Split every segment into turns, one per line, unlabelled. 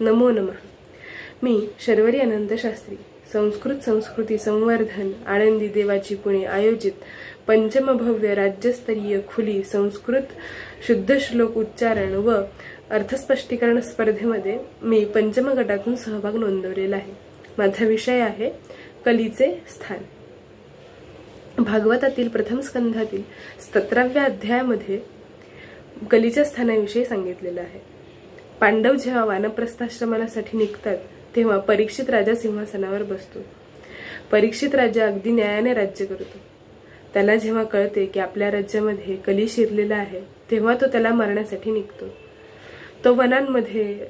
नमो नमः. मी शर्वरी अनंत शास्त्री संस्कृत संस्कृती संवर्धन आळंदी देवाची पुणे आयोजित पंचमभव्य राज्यस्तरीय खुली संस्कृत शुद्ध श्लोक उच्चारण व अर्थस्पष्टीकरण स्पर्धेमध्ये मी पंचम गटातून सहभाग नोंदवलेला आहे. माझा विषय आहे कलीचे स्थान. भागवतातील प्रथम स्कंधातील सतराव्या अध्यायामध्ये कलीच्या स्थानाविषयी सांगितलेलं आहे. पांडव जेव्हा वानप्रस्थाश्रमासाठी निघतात तेव्हा परीक्षित राजा सिंहासनावर बसतो. परीक्षित राजा अगदी न्यायाने राज्य करतो. त्याला जेव्हा कळते की आपल्या राज्यामध्ये कली शिरलेला आहे तेव्हा तो त्याला मारण्यासाठी निघतो. तो वनांमध्ये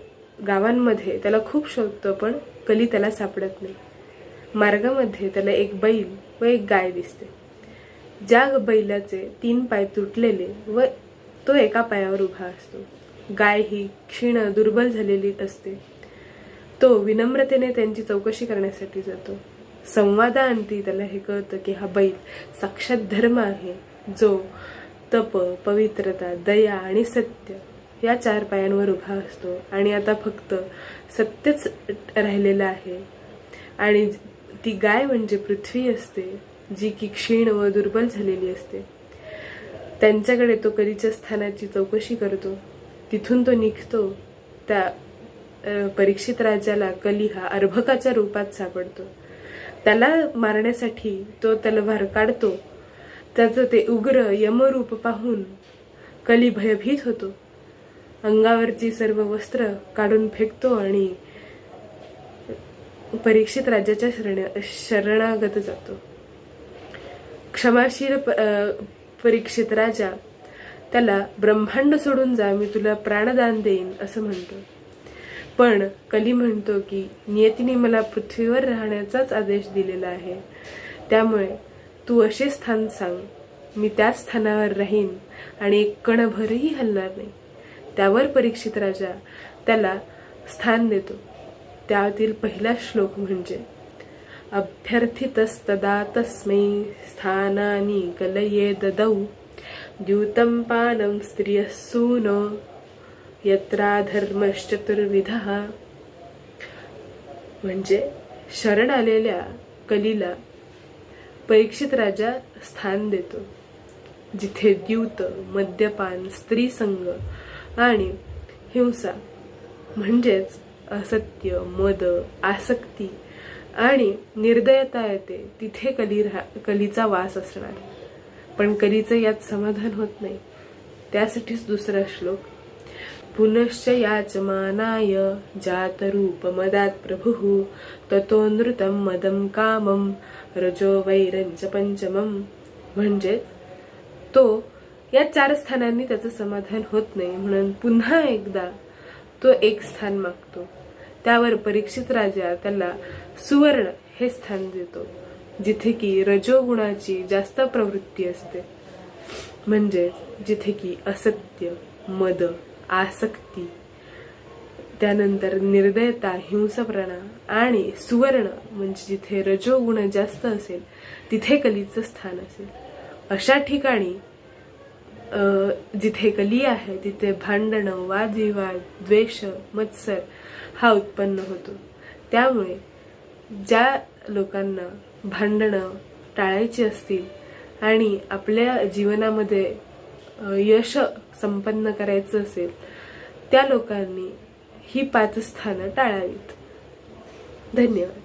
गावांमध्ये त्याला खूप शोधतो पण कली त्याला सापडत नाही. मार्गामध्ये त्याला एक बैल व एक गाय दिसते. ज्या बैलाचे तीन पाय तुटलेले व तो एका पायावर उभा असतो. गाय ही क्षीण दुर्बल झालेली असते. तो विनम्रतेने त्यांची चौकशी करण्यासाठी जातो. संवादाअंती त्याला हे कळतं की हा बैल साक्षात धर्म आहे. जो तप पवित्रता दया आणि सत्य या चार पायांवर उभा असतो आणि आता फक्त सत्यच राहिलेलं आहे. आणि ती गाय म्हणजे पृथ्वी असते जी की क्षीण व दुर्बल झालेली असते. त्यांच्याकडे तो कलीच्या स्थानाची चौकशी करतो. तिथून तो निघतो त्या परीक्षित राजाला कली हा अर्भकाच्या रूपात सापडतो. त्याला मारण्यासाठी तो तलवार काढतो. त्याचं ते उग्र यमरूप पाहून कली भयभीत होतो. अंगावरची सर्व वस्त्र काढून फेकतो आणि परीक्षित राजाच्या शरण शरणागत जातो. क्षमाशील प- परीक्षित राजा त्याला ब्रह्मांड सोडून जा मी तुला प्राणदान देईन असं म्हणतो. पण कली म्हणतो की नियतीने मला पृथ्वीवर राहण्याचाच आदेश दिलेला आहे. त्यामुळे तू असे स्थान सांग मी त्याच स्थानावर राहीन आणि एक कणभरही हलणार नाही. त्यावर परीक्षित राजा त्याला स्थान देतो. त्यातील पहिला श्लोक म्हणजे अभ्यर्थितस्तदा तस्मै स्थानानि कलये ददौ द्यूतं पानं स्त्रियः सूनो यत्राधर्मश्चतुर्विधः। म्हणजे शरण आलेल्या कलीला परीक्षित राजा स्थान देतो जिथे द्यूत मद्यपान स्त्रीसंग आणि हिंसा म्हणजेच असत्य मद आसक्ती आणि निर्दयता येते तिथे कली राहा कलीचा वास असणार. पण कलीचं यात समाधान होत नाही. त्यासाठीच दुसरा श्लोक पुनश्च याचमानाय जातरूपमदात् प्रभुः ततो नृतं मदं कामं रजो वैरंच पंचमम म्हणजे तो या चार स्थानांनी त्याचं समाधान होत नाही म्हणून पुन्हा एकदा तो एक स्थान मागतो. त्यावर परीक्षित राजा त्याला सुवर्ण हे स्थान देतो. जिथे की रजोगुणाची जास्त प्रवृत्ती असते. म्हणजे जिथे की असत्य मद आसक्ती त्यानंतर निर्दयता हिंसप्रणा आणि सुवर्ण म्हणजे जिथे रजोगुण जास्त असेल तिथे कलीचं स्थान असेल. अशा ठिकाणी जिथे कली आहे तिथे भांडणं वादविवाद द्वेष मत्सर हा उत्पन्न होतो. त्यामुळे ज्या लोकांना भांडणं टाळायची असतील आणि आपल्या जीवनामध्ये यश संपन्न करायचं असेल त्या लोकांनी ही पाच स्थानं टाळावीत. धन्यवाद.